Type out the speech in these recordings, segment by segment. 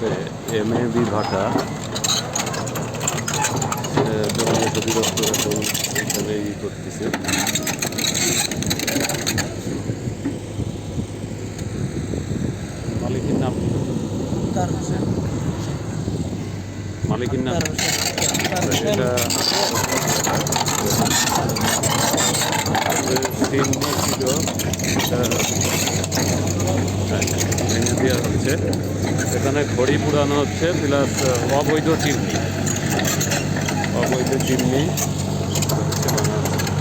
আছে M A B ভাটা। অধিদপ্তর এখন এখানে ই করতেছে। মালিকের নাম? মালিকের নাম? এটা তিন ছিল। ভেঙে দেওয়া হচ্ছে। এখানে ঘড়ি পুরানো হচ্ছে প্লাস অবৈধ চিমনি। অবৈধ চিমনি হচ্ছে বানানো হচ্ছে।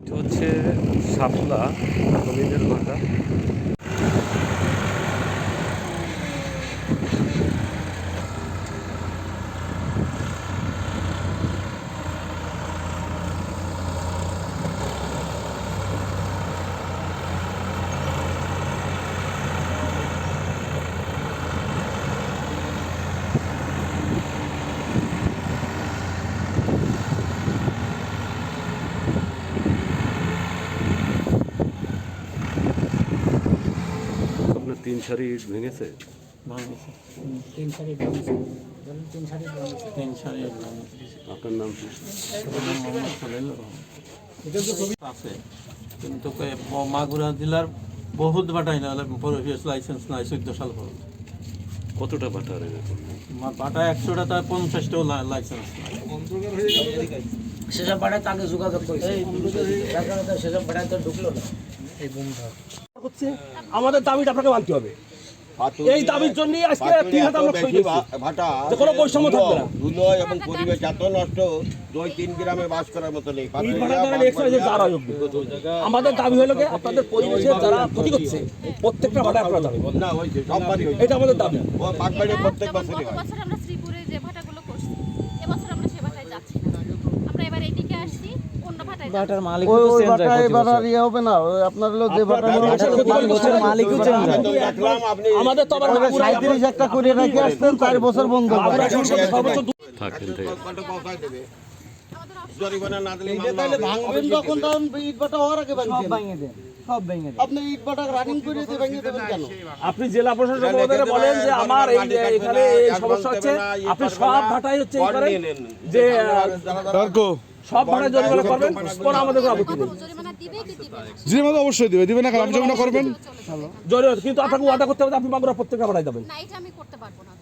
এটা হচ্ছে শাপলা হলিদের ভাটা আপনার তিন সারি ভেঙেছে? ভাঙেছে। তিন সারি ভাঙছে। তিন সারি ভাঙছে। তিন সাড়ে ভাঙেছে। আপনার নাম কি। আছে। কিন্তু মাগুরা জেলার বহুত বাটাই না পরিবেশ লাইসেন্স নাই চোদ্দ সাল পর্যন্ত কতটা মা- বাটা একশোটা তার পঞ্চাশটাও লাইসেন্স নাই। সেসব পাড়ায় তাকে যোগাযোগ করেছে। সেসব পাড়ায় তো ঢুকলো না। এই বুমটা হচ্ছে আমাদের দাবিটা আপনাকে মানতে হবে। এই দাবির জন্যই আজকে তিন হাজার আমরা সই ভাটা কোনো বৈষম্য থাকবে না। ধুলো এবং পরিবেশ এত নষ্ট দুই তিন গ্রামে বাস করার মতো নেই। আমাদের দাবি হলো আপনাদের পরিবেশের যারা ক্ষতি করছে প্রত্যেকটা ভাটা আপনারা দাবি এটা আমাদের দাবি। বাগবাড়ি প্রত্যেক বছরই হয়। আমরা শ্রীপুরে যে ভাটাগুলো করছি এবছর আমরা সে ভাটায় যাচ্ছি না। আমরা এবার এইদিকে আসছি। বাটার আপনি আমাদের তো আবার সাঁত্রিশ একটা করে রেখে আসতেন চার বছর বন্ধ থাকেন থেকে কত পৌঁছায় দেবে। জরিমানা না দিলে ভাঙবেন তখন তখন ইট ভাটা হওয়ার আগে ভাঙছেন দেন সব ভেঙে দেন। আপনি রানিং করে দেবেন কেন? আপনি জেলা প্রশাসক মহোদয়কে বলেন যে আমার এই এখানে এই সমস্যা হচ্ছে আপনি সব ভাটাই হচ্ছে যে সব ভাটায় জরিমানা করবেন কোনো আমাদের কোনো আপত্তি নেই। জরিমানা দিবে কি দিবে না? জিনিস অবশ্যই দিবে দিবে না কারণ জমিনা করবেন? জরিমানা কিন্তু আপনাকে ওয়াদা করতে হবে আপনি বাংলা প্রত্যেকটা ভাটায় দেবেন। না এটা আমি করতে পারব না।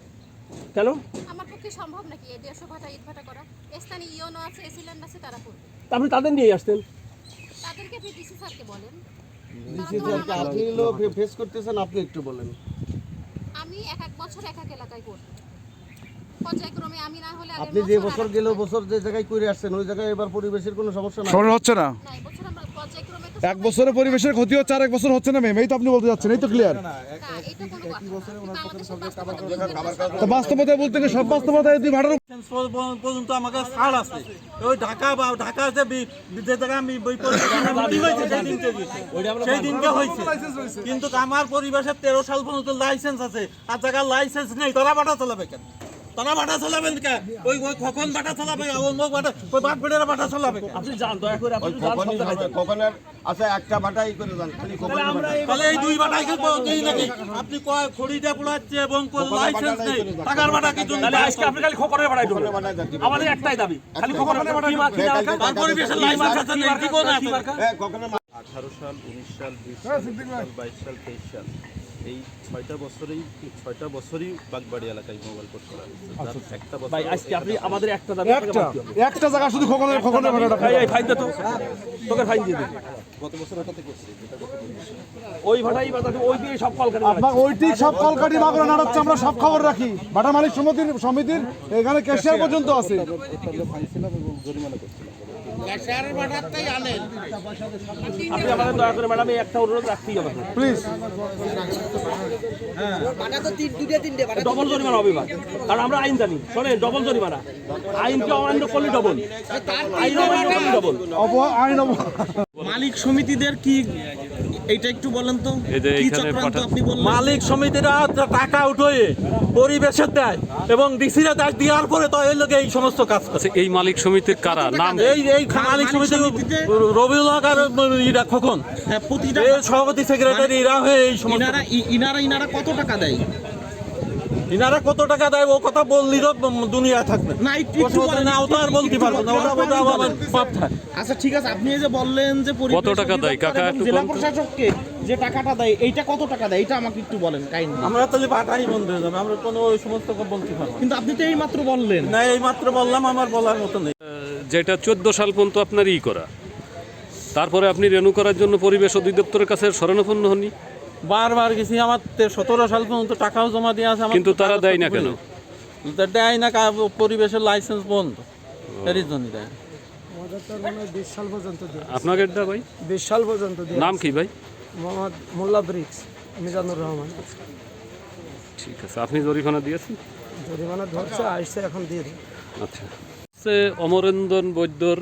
কেন? আমার পক্ষে সম্ভব নাকি? এই দেড়শো ভাটা ইট ভাটা করা? স্থানীয় ইওনো আছে এসিল্যান্ড আছে তারা করবে। আপনি তাদের নিয়ে আসতেন। তাদেরকে আপনি ডিসি স্যারকে বলেন। ডিসি স্যারকে আপনি ফেস করতেছেন আপনি একটু বলেন। আমি এক এক বছর এক এক এলাকায় করি পর্যায়ক্রমে আমি না হলে আপনি যে বছর বছর গেল বছর যে জায়গায় করে আসছেন ওই জায়গায় এবার পরিবেশের কোনো সমস্যা নাই? সমস্যা হচ্ছে না? না এবছর আমরা পর্যায়ক্রমে তো এক বছরে পরিবেশের ক্ষতি হচ্ছে আর এক বছর হচ্ছে না ম্যাম এই তো আপনি বলতে যাচ্ছেন এই তো ক্লিয়ার বাস্তবতা বলতে গেলে সব বাস্তবতা যদি ভাড়ার পর্যন্ত- আমাকে ছাড় আছে। ওই ঢাকা বা ঢাকা যে জায়গায় আমি বই সেই দিনকে হয়েছে কিন্তু আমার পরিবেশের তেরো সাল পর্যন্ত লাইসেন্স আছে। আর জায়গার লাইসেন্স নেই তারা বাটা চালাবে কেন? তারা বাটা চালাবেন কেন ওই ওই কখন বাটা চালাবে অন্য বাটা ওই বাট পেটেরা বাটা চালাবে। আপনি যান দয়া করে আপনি যান খোকনের যান। খোকনের আচ্ছা একটা ভাটাই করে দেন খালি খোকনের তাহলে এই দুই বাটাই কি দেই নাকি? আপনি কয় খড়িটা পোড়াচ্ছে এবং লাইসেন্স নেই টাকার বাটা কি জন্য? তাহলে আজকে আপনি খালি খবরের ভাড়ায় ঢুকবেন আমাদের একটাই দাবি খালি খবরের ভাড়ায় কি মার্কা তার পরিবেশের লাইসেন্স আছে না কি কোন আছে? হ্যাঁ, খোকনের আঠারো সাল উনিশ সাল বিশ সাল একুশ সাল বাইশ সাল তেইশ সাল। এই ছয়টা বছরেই ছয়টা বছরই বাগবাড়ি এলাকায় মোবাইল কোর্ট করা হয়েছে। একটা বছর ভাই আজকে আপনি আমাদের একটা দাবি একটা। একটা জায়গা শুধু খোকনের খোকনের ভাই এই ফাইন দে তো। তোকে ফাইন দিয়ে দিবি। গত বছর ওটাতে করছি যেটা গত বছর। ওই ভাড়াই বাজাতে ওই দিয়ে সব কল কাটি আপনার ওইটি সব কলকাটি মাগুরা নাড়াচ্ছে আমরা সব খবর রাখি। ভাটা মালিক সমিতির সমিতির এখানে ক্যাশিয়ার পর্যন্ত আছে। আপনি আমাদের দয়া করে ম্যাডাম এই একটা অনুরোধ রাখতেই হবে। প্লিজ ডবল জরিমানা হবে এবার। কারণ আমরা আইন জানি। শোনেন ডবল জরিমানা। আইনকে অমান্য করলে ডবল। আইন অমান্য করলে ডবল। মালিক সমিতিদের কি এইটা একটু বলেন তো কি চক্রান্ত আপনি বললেন? মালিক সমিতিরা টাকা উঠোয়ে পরিবেশের দেয় এবং ডিসিরা দেয় দেওয়ার পরে তো এই লোকে এই সমস্ত কাজ করে। এই মালিক সমিতির কারা? নাম এই এই মালিক সমিতির রবিউল হক আর ইরা খোকন হ্যাঁ প্রতিটা সভাপতি সেক্রেটারি ইরা হয়ে এই সমস্ত ইনারা ইনারা কত টাকা দেয়? ইনারা কত টাকা দেয় ও কথা বললি তো দুনিয়া থাকবে। না একটু না ও তো আর বলতে পারব না ওটা ওটা আমার পাপ থাকে আচ্ছা ঠিক আছে আপনি এই যে বললেন যে কত টাকা দেয়? কাকা একটু জেলা প্রশাসককে যে টাকাটা দেয় এইটা কত টাকা দেয়? এটা আমাকে একটু বলেন কাইন্ডলি আমরা তাহলে বাটাই বন্ধ হয়ে যাবে আমরা কোনো ওই সমস্ত কথা বলতে পারব কিন্তু আপনি তো এই মাত্র বললেন। না এই মাত্র বললাম আমার বলার মতো নেই। যেটা চোদ্দ সাল পর্যন্ত আপনার ই করা। তারপরে আপনি রেনু করার জন্য পরিবেশ অধিদপ্তরের কাছে শরণাপন্ন হননি। বারবার গেছি আমার সতেরো সাল পর্যন্ত টাকাও জমা দিয়ে আছে আমার কিন্তু তারা দেয় না কেন? দেয় না পরিবেশের লাইসেন্স বন্ধ এরই জন্য দেয়। সাল পর্যন্ত আপনাকে ভাই? বিশ সাল পর্যন্ত নাম কি ভাই? মোহাম্মদ মোল্লা ব্রিক্স মিজানুর রহমান ঠিক আছে আপনি জরিমানা দিয়েছেন? জরিমানা ধরছে আসছে এখন দিয়ে আচ্ছা। সে অমরেন্দন বৈদ্যর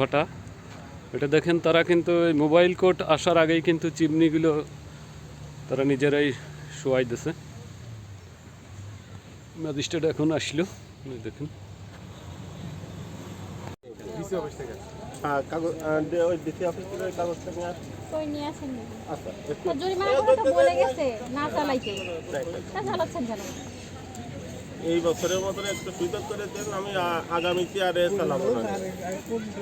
ঘটা। এটা দেখেন তারা কিন্তু এই মোবাইল কোর্ট আসার আগেই কিন্তু চিমনিগুলো তারা নিজেরাই শোয়াই দিছে ম্যাজিস্ট্রেট এখন আসলো। দেখুন। এই বছরের মতন একটু সুযোগ করে দেন আমি আ- আগামীতে আর চালাবো না।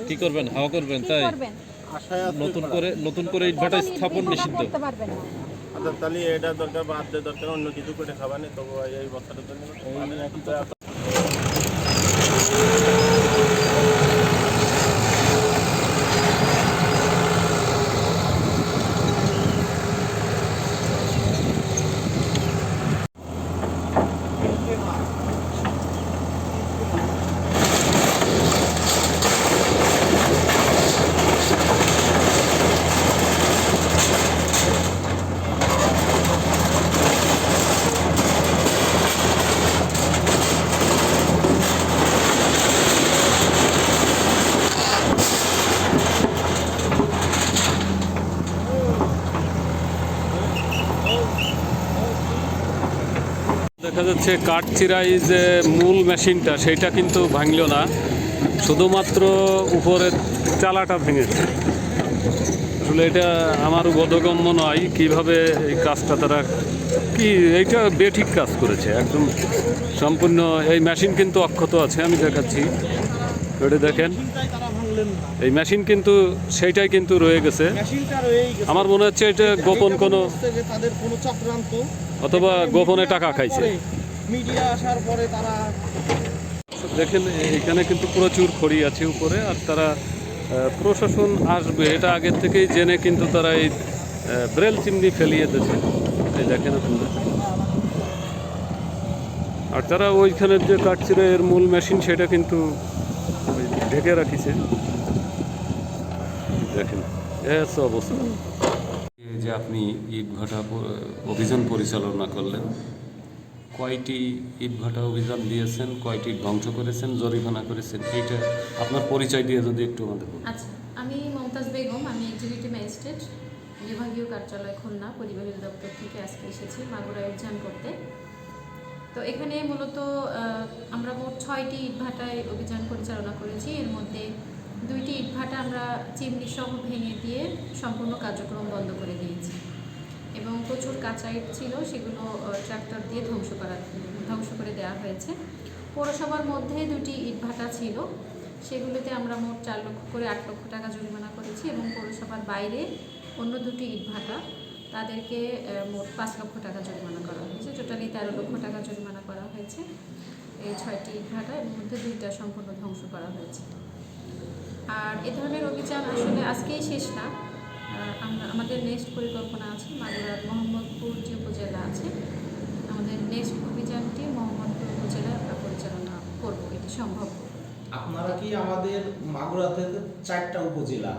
কি করবেন? হাওয়া করবেন তাই? নতুন করে নতুন করে ইটভাটা স্থাপন নিষিদ্ধ। করতে পারবেন না। আচ্ছা তাহলে এটা দরকার বা আদ্যের দরকার অন্য কিছু করে খাবানি? তবু এই বছরের জন্য দেখা যাচ্ছে কাঠ চিরাই যে মূল মেশিনটা, সেটা কিন্তু ভাঙল না। শুধুমাত্র উপরের চালাটা ভেঙেছে। আসলে এটা আমার বোধগম্য নয় কীভাবে এই কাজটা তারা কি, এইটা বেঠিক কাজ করেছে, একদম সম্পূর্ণ এই মেশিন কিন্তু অক্ষত আছে, আমি দেখাচ্ছি। ওটা দেখেন। এই মেশিন কিন্তু সেইটাই কিন্তু রয়ে গেছে। মেশিনটা রয়েই গেছে। আমার মনে হচ্ছে এটা গোপন কোনো তাদের কোনো চক্রান্ত অথবা গোপনে টাকা খাইছে। মিডিয়া আসার পরে তারা দেখেন এখানে কিন্তু প্রচুর খড়ি আছে উপরে আর তারা প্রশাসন আসবে এটা আগের থেকেই জেনে কিন্তু তারা এই ব্রেল চিমনি ফেলিয়ে দিয়েছে। এই দেখেন আপনারা। আর তারা ওইখানের যে কাটছিল এর মূল মেশিন সেটা কিন্তু ঢেকে রাখিছে। দেখেন এ হচ্ছে অবস্থা। এই যে আপনি ইটভাটা অভিযান পরিচালনা করলেন কয়টি ইটভাটা অভিযান দিয়েছেন কয়টি ধ্বংস করেছেন জরিমানা করেছেন এইটা আপনার পরিচয় দিয়ে যদি একটু আমাদের আচ্ছা আমি মমতাজ বেগম আমি এক্সিকিউটিভ ম্যাজিস্ট্রেট বিভাগীয় কার্যালয় খুলনা পরিবেশ দপ্তর থেকে আজকে এসেছি মাগুরা উদ্যান করতে। তো এখানে মূলত আমরা মোট ছয়টি ইটভাটায় অভিযান পরিচালনা করেছি। এর মধ্যে দুইটি ইটভাটা আমরা চিমনি সহ ভেঙে দিয়ে সম্পূর্ণ কার্যক্রম বন্ধ করে দিয়েছি এবং প্রচুর কাঁচা ইট ছিল, সেগুলো ট্রাক্টর দিয়ে ধ্বংস করা, ধ্বংস করে দেওয়া হয়েছে। পৌরসভার মধ্যে দুটি ইটভাটা ছিল, সেগুলোতে আমরা মোট চার লক্ষ করে আট লক্ষ টাকা জরিমানা করেছি এবং পৌরসভার বাইরে অন্য দুটি ইটভাটা তাদেরকে মোট পাঁচ লক্ষ টাকা জরিমানা করা হয়েছে। টোটালি তেরো লক্ষ টাকা জরিমানা করা হয়েছে। এই ছয়টি ইটভাটা এর মধ্যে দুইটা সম্পূর্ণ ধ্বংস করা হয়েছে। আর এ ধরনের অভিযান আসলে আজকেই শেষ না। আমরা আমাদের নেক্সট পরিকল্পনা আছে মাগুরার মোহাম্মদপুর যে উপজেলা আছে আমাদের নেক্সট অভিযানটি মোহাম্মদপুর উপজেলায় আমরা পরিচালনা করব এটি সম্ভব। আপনারা কি আমাদের মাগুরাতে চারটা উপজেলা?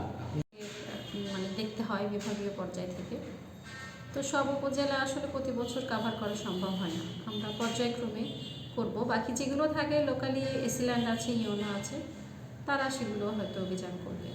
মানে দেখতে হয় বিভাগীয় পর্যায় থেকে। তো সব উপজেলা আসলে প্রতি বছর কাভার করা সম্ভব হয় না। আমরা পর্যায়ক্রমে করব। বাকি যেগুলো থাকে লোকালি এসিল্যান্ড আছে ইউনো আছে, তারা সেগুলো হয়তো অভিযান করবে।